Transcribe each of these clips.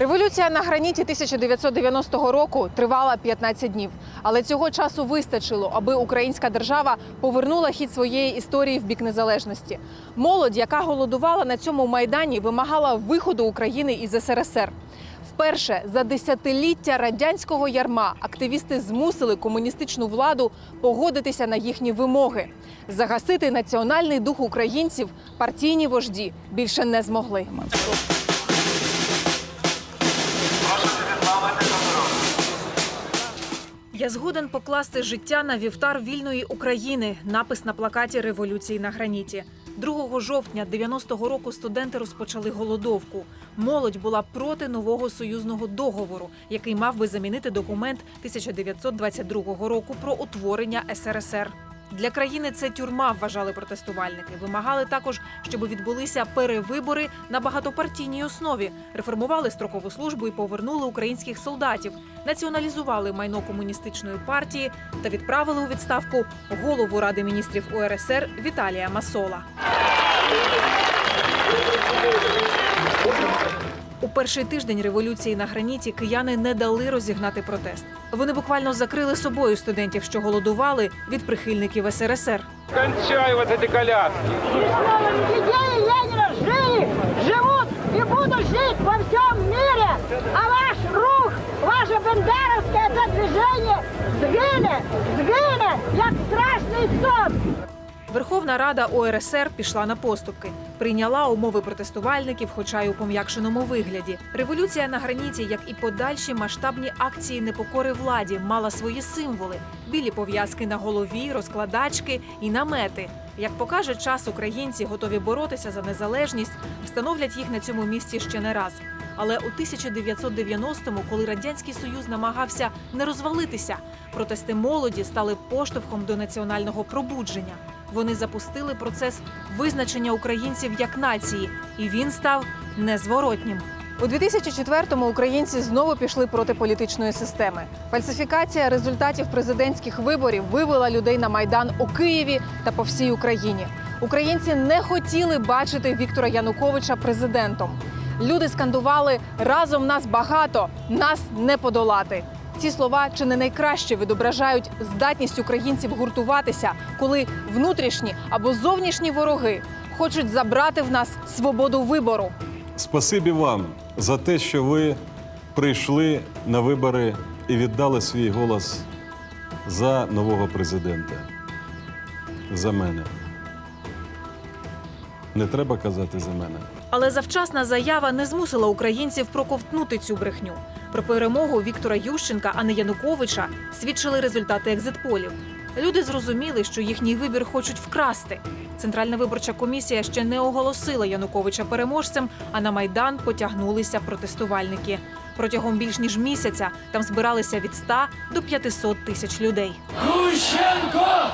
Революція на граніті 1990 року тривала 15 днів, але цього часу вистачило, аби українська держава повернула хід своєї історії в бік незалежності. Молодь, яка голодувала на цьому майдані, вимагала виходу України із СРСР. Вперше за десятиліття радянського ярма активісти змусили комуністичну владу погодитися на їхні вимоги. Загасити національний дух українців партійні вожді більше не змогли. Я згоден покласти життя на вівтар вільної України. Напис на плакаті революції на граніті. 2 жовтня 90-го року студенти розпочали голодовку. Молодь була проти нового союзного договору, який мав би замінити документ 1922 року про утворення СРСР. Для країни це тюрма, вважали протестувальники. Вимагали також, щоб відбулися перевибори на багатопартійній основі, реформували строкову службу і повернули українських солдатів, націоналізували майно комуністичної партії та відправили у відставку голову ради міністрів УРСР Віталія Масола. У перший тиждень революції на граніті кияни не дали розігнати протест. Вони буквально закрили собою студентів, що голодували від прихильників СРСР. Кончай вот эти коляски. Идеи Ленина жили, живут и будут жить во всем мире. А ваш рух, ваше бендеровское это движение сгине, сгине, як страшний сон. Верховна Рада ОРСР пішла на поступки, прийняла умови протестувальників, хоча й у пом'якшеному вигляді. Революція на граніті, як і подальші масштабні акції непокори владі, мала свої символи: білі пов'язки на голові, розкладачки і намети. Як покаже час, українці готові боротися за незалежність, встановлять їх на цьому місці ще не раз. Але у 1990-му, коли радянський союз намагався не розвалитися, протести молоді стали поштовхом до національного пробудження. Вони запустили процес визначення українців як нації, і він став незворотнім. У 2004-му українці знову пішли проти політичної системи. Фальсифікація результатів президентських виборів вивела людей на майдан у Києві та по всій Україні. Українці не хотіли бачити Віктора Януковича президентом. Люди скандували разом нас багато, нас не подолати. Ці слова чи не найкраще відображають здатність українців гуртуватися, коли внутрішні або зовнішні вороги хочуть забрати в нас свободу вибору. Спасибі вам за те, що ви прийшли на вибори і віддали свій голос за нового президента. За мене. Не треба казати за мене. Але завчасна заява не змусила українців проковтнути цю брехню. Про перемогу Віктора Ющенка, а не Януковича, свідчили результати екзитполів. Люди зрозуміли, що їхній вибір хочуть вкрасти. Центральна виборча комісія ще не оголосила Януковича переможцем, а на майдан потягнулися протестувальники. Протягом більш ніж місяця там збиралися від 100 до 500 тисяч людей. Ющенко!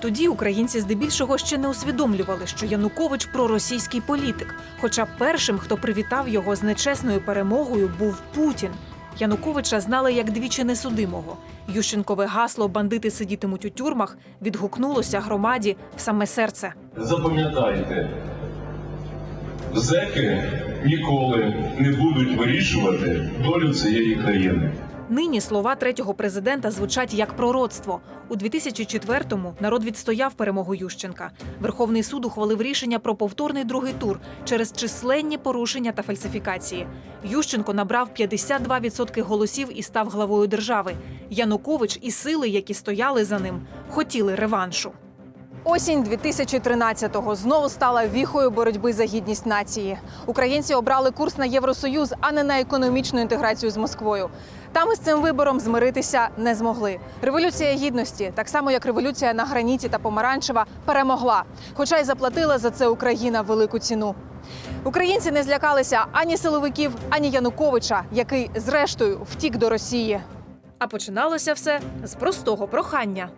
Тоді українці здебільшого ще не усвідомлювали, що Янукович проросійський політик. Хоча першим, хто привітав його з нечесною перемогою, був Путін. Януковича знали як двічі несудимого. Ющенкове гасло Бандити сидітимуть у тюрмах відгукнулося громаді в саме серце. Запам'ятайте, зеки ніколи не будуть вирішувати долю цієї країни. Нині слова третього президента звучать як пророцтво. У 2004-му народ відстояв перемогу Ющенка. Верховний суд ухвалив рішення про повторний другий тур через численні порушення та фальсифікації. Ющенко набрав 52% голосів і став главою держави. Янукович і сили, які стояли за ним, хотіли реваншу. Осінь 2013-го знову стала віхою боротьби за гідність нації. Українці обрали курс на Євросоюз, а не на економічну інтеграцію з Москвою. Там із цим вибором змиритися не змогли. Революція гідності, так само як революція на граніті та помаранчева, перемогла, хоча й заплатила за це Україна велику ціну. Українці не злякалися ані силовиків, ані Януковича, який зрештою втік до Росії. А починалося все з простого прохання.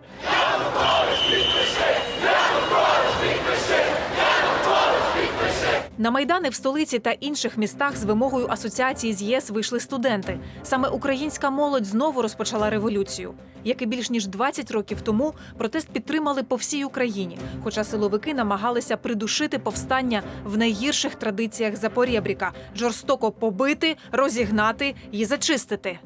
На майдани в столиці та інших містах з вимогою асоціації з ЄС вийшли студенти. Саме українська молодь знову розпочала революцію. Як і більш ніж 20 років тому, протест підтримали по всій Україні, хоча силовики намагалися придушити повстання в найгірших традиціях Запорєбріка – жорстоко побити, розігнати і зачистити.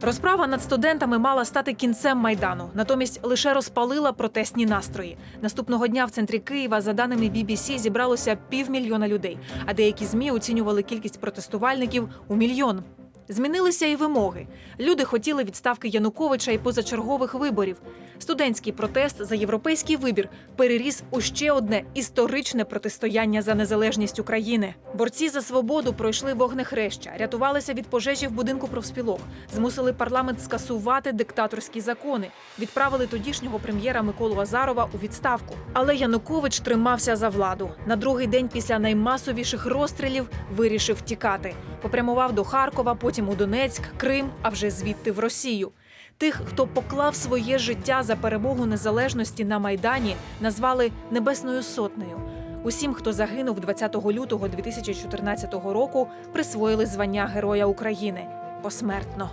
Розправа над студентами мала стати кінцем майдану, натомість лише розпалила протестні настрої. Наступного дня в центрі Києва, за даними BBC, зібралося півмільйона людей, а деякі змі оцінювали кількість протестувальників у мільйон. Змінилися і вимоги. Люди хотіли відставки Януковича і позачергових виборів. Студентський протест за європейський вибір переріс у ще одне історичне протистояння за незалежність України. Борці за свободу пройшли вогнехреща, рятувалися від пожежі в будинку профспілок, змусили парламент скасувати диктаторські закони, відправили тодішнього прем'єра Миколу Азарова у відставку. Але Янукович тримався за владу. На другий день після наймасовіших розстрілів вирішив тікати. Попрямував до Харкова, потім у Донецьк, Крим, а вже звідти в Росію. Тих, хто поклав своє життя за перемогу незалежності на майдані, назвали Небесною Сотнею. Усім, хто загинув 20 лютого 2014 року, присвоїли звання Героя України посмертно.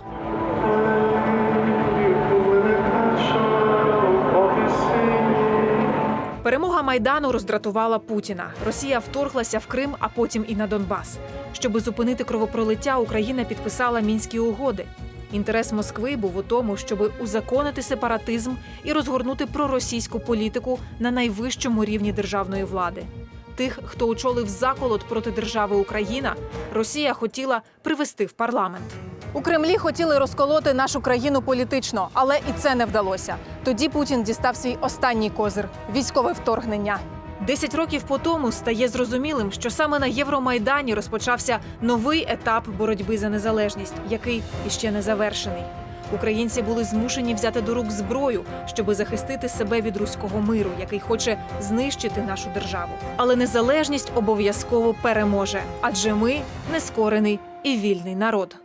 Перемога майдану роздратувала Путіна. Росія вторглася в Крим, а потім і на Донбас. Щоби зупинити кровопролиття, Україна підписала мінські угоди. Інтерес Москви був у тому, щоб узаконити сепаратизм і розгорнути проросійську політику на найвищому рівні державної влади. Тих, хто очолив заколот проти держави Україна, Росія хотіла привести в парламент. У Кремлі хотіли розколоти нашу країну політично, але і це не вдалося. Тоді Путін дістав свій останній козир військове вторгнення. Десять років по тому стає зрозумілим, що саме на Євромайдані розпочався новий етап боротьби за незалежність, який іще не завершений. Українці були змушені взяти до рук зброю, щоби захистити себе від руського миру, який хоче знищити нашу державу. Але незалежність обов'язково переможе, адже ми нескорений і вільний народ.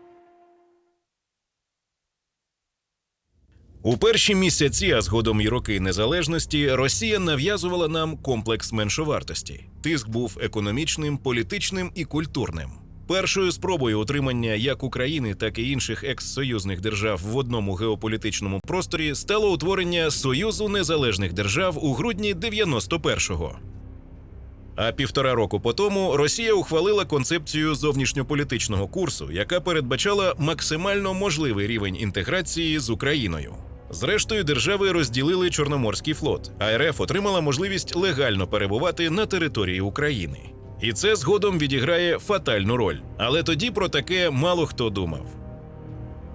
У перші місяці, а згодом й роки незалежності, Росія нав'язувала нам комплекс меншовартості. Тиск був економічним, політичним і культурним. Першою спробою утримання як України, так і інших екс-союзних держав в одному геополітичному просторі стало утворення Союзу незалежних держав у грудні 91-го. А півтора року по тому Росія ухвалила концепцію зовнішньополітичного курсу, яка передбачала максимально можливий рівень інтеграції з Україною. Зрештою, держави розділили Чорноморський флот, а РФ отримала можливість легально перебувати на території України. І це згодом відіграє фатальну роль. Але тоді про таке мало хто думав.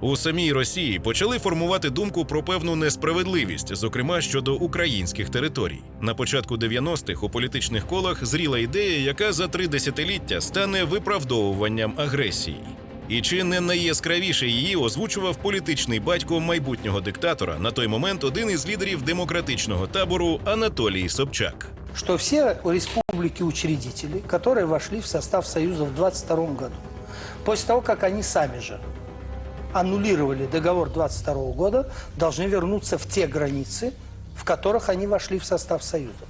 У самій Росії почали формувати думку про певну несправедливість, зокрема щодо українських територій. На початку 90-х у політичних колах зріла ідея, яка за три десятиліття стане виправдовуванням агресії. І чи не найяскравіше її озвучував політичний батько майбутнього диктатора на той момент один із лідерів демократичного табору Анатолій Собчак. что все республики-учредители, которые вошли в состав Союза в 22 году, после того, как они сами же аннулировали договор 22 года, должны вернуться в те границы, в которых они вошли в состав Союза.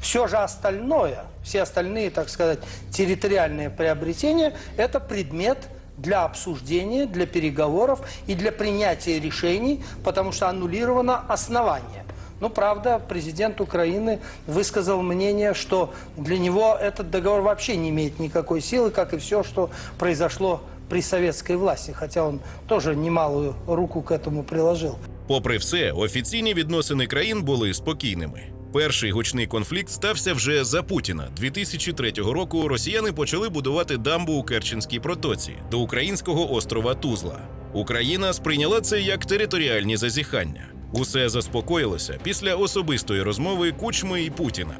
Все же остальное, все остальные, так сказать, территориальные приобретения – это предмет для обсуждения, для переговоров и для принятия решений, потому что аннулировано основание. Ну, правда, президент Украины высказал мнение, что для него этот договор вообще не имеет никакой силы, как и все, что произошло при советской власти, хотя он тоже немалую руку к этому приложил. Попри все, офіційні відносини країн були спокійними. Перший гучний конфлікт стався вже за Путіна. 2003 року росіяни почали будувати дамбу у Керченській протоці до українського острова Тузла. Україна сприйняла це як територіальні зазіхання. Усе заспокоїлося після особистої розмови Кучми і Путіна.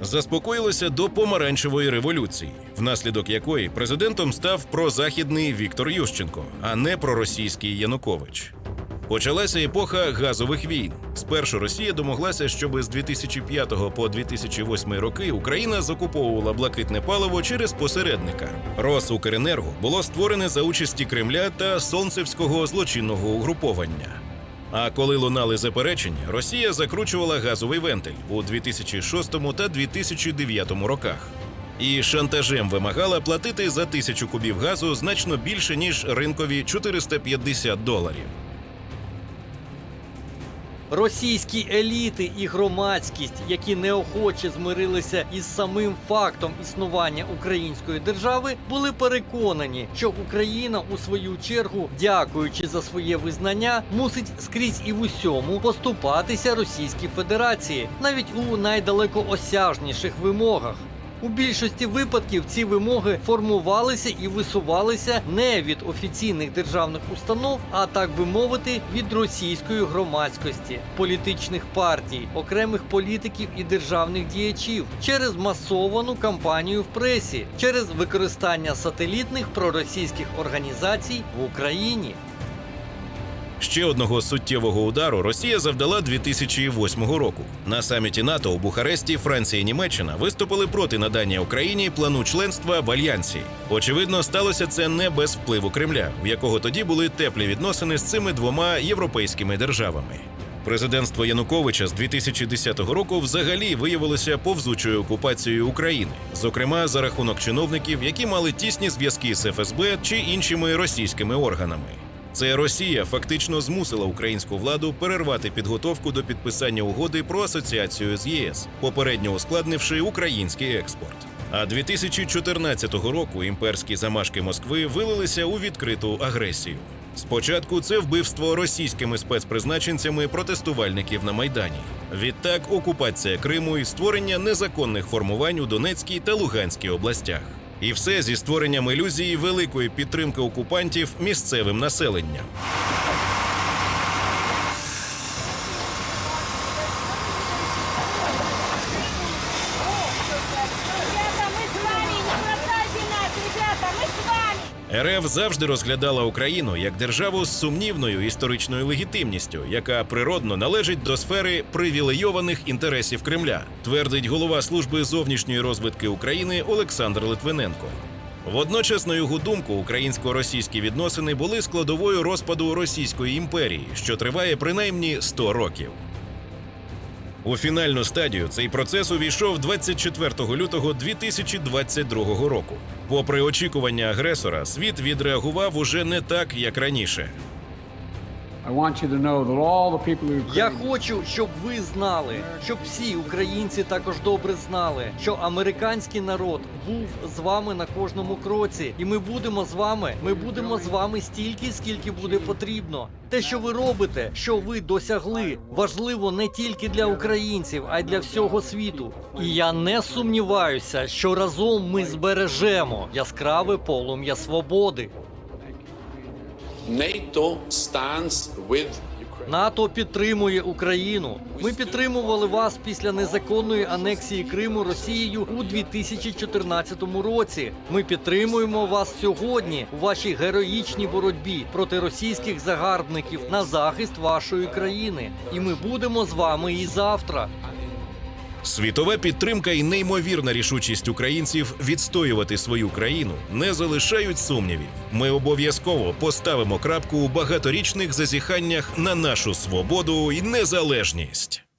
Заспокоїлося до помаранчевої революції, внаслідок якої президентом став прозахідний Віктор Ющенко, а не проросійський Янукович. Почалася епоха газових війн. Спершу Росія домоглася, щоб з 2005 по 2008 роки Україна закуповувала блакитне паливо через посередника. Росукренерго було створене за участі Кремля та Сонцевського злочинного угруповання. А коли лунали заперечення, Росія закручувала газовий вентиль у 2006 та 2009 роках. І шантажем вимагала платити за тисячу кубів газу значно більше ніж ринкові 450 доларів. Російські еліти і громадськість, які неохоче змирилися із самим фактом існування української держави, були переконані, що Україна у свою чергу, дякуючи за своє визнання, мусить скрізь і в усьому поступатися Російській Федерації, навіть у найдалекоосяжніших вимогах. У більшості випадків ці вимоги формувалися і висувалися не від офіційних державних установ, а так би мовити, від російської громадськості, політичних партій, окремих політиків і державних діячів через масовану кампанію в пресі, через використання сателітних проросійських організацій в Україні. Ще одного суттєвого удару Росія завдала 2008 року. На саміті НАТО у Бухаресті Франція і Німеччина виступили проти надання Україні плану членства в альянсі. Очевидно, сталося це не без впливу Кремля, в якого тоді були теплі відносини з цими двома європейськими державами. Президентство Януковича з 2010 року взагалі виявилося повзучою окупацією України, зокрема за рахунок чиновників, які мали тісні зв'язки з ФСБ чи іншими російськими органами. Це Росія фактично змусила українську владу перервати підготовку до підписання угоди про асоціацію з ЄС, попередньо ускладнивши український експорт. А 2014 року імперські замашки Москви вилилися у відкриту агресію. Спочатку це вбивство російськими спецпризначенцями протестувальників на майдані. Відтак окупація Криму і створення незаконних формувань у Донецькій та Луганській областях. І все зі створенням ілюзії великої підтримки окупантів місцевим населенням. РФ завжди розглядала Україну як державу з сумнівною історичною легітимністю, яка природно належить до сфери привілейованих інтересів Кремля, твердить голова служби зовнішньої розвитки України Олександр Литвиненко. Водночас, на його думку, українсько-російські відносини були складовою розпаду Російської імперії, що триває принаймні 100 років. У фінальну стадію цей процес увійшов 24 лютого 2022 року. Попри очікування агресора, світ відреагував уже не так, як раніше. Я хочу, щоб ви знали, щоб всі українці також добре знали, що американський народ був з вами на кожному кроці, і ми будемо з вами. Ми будемо з вами стільки, скільки буде потрібно. Те, що ви робите, що ви досягли, важливо не тільки для українців, а й для всього світу. І я не сумніваюся, що разом ми збережемо яскраве полум'я свободи. НАТО підтримує Україну. Ми підтримували вас після незаконної анексії Криму Росією у 2014 році. Ми підтримуємо вас сьогодні у вашій героїчній боротьбі проти російських загарбників на захист вашої країни. І ми будемо з вами і завтра. Світова підтримка і неймовірна рішучість українців відстоювати свою країну не залишають сумнівів. Ми обов'язково поставимо крапку у багаторічних зазіханнях на нашу свободу і незалежність.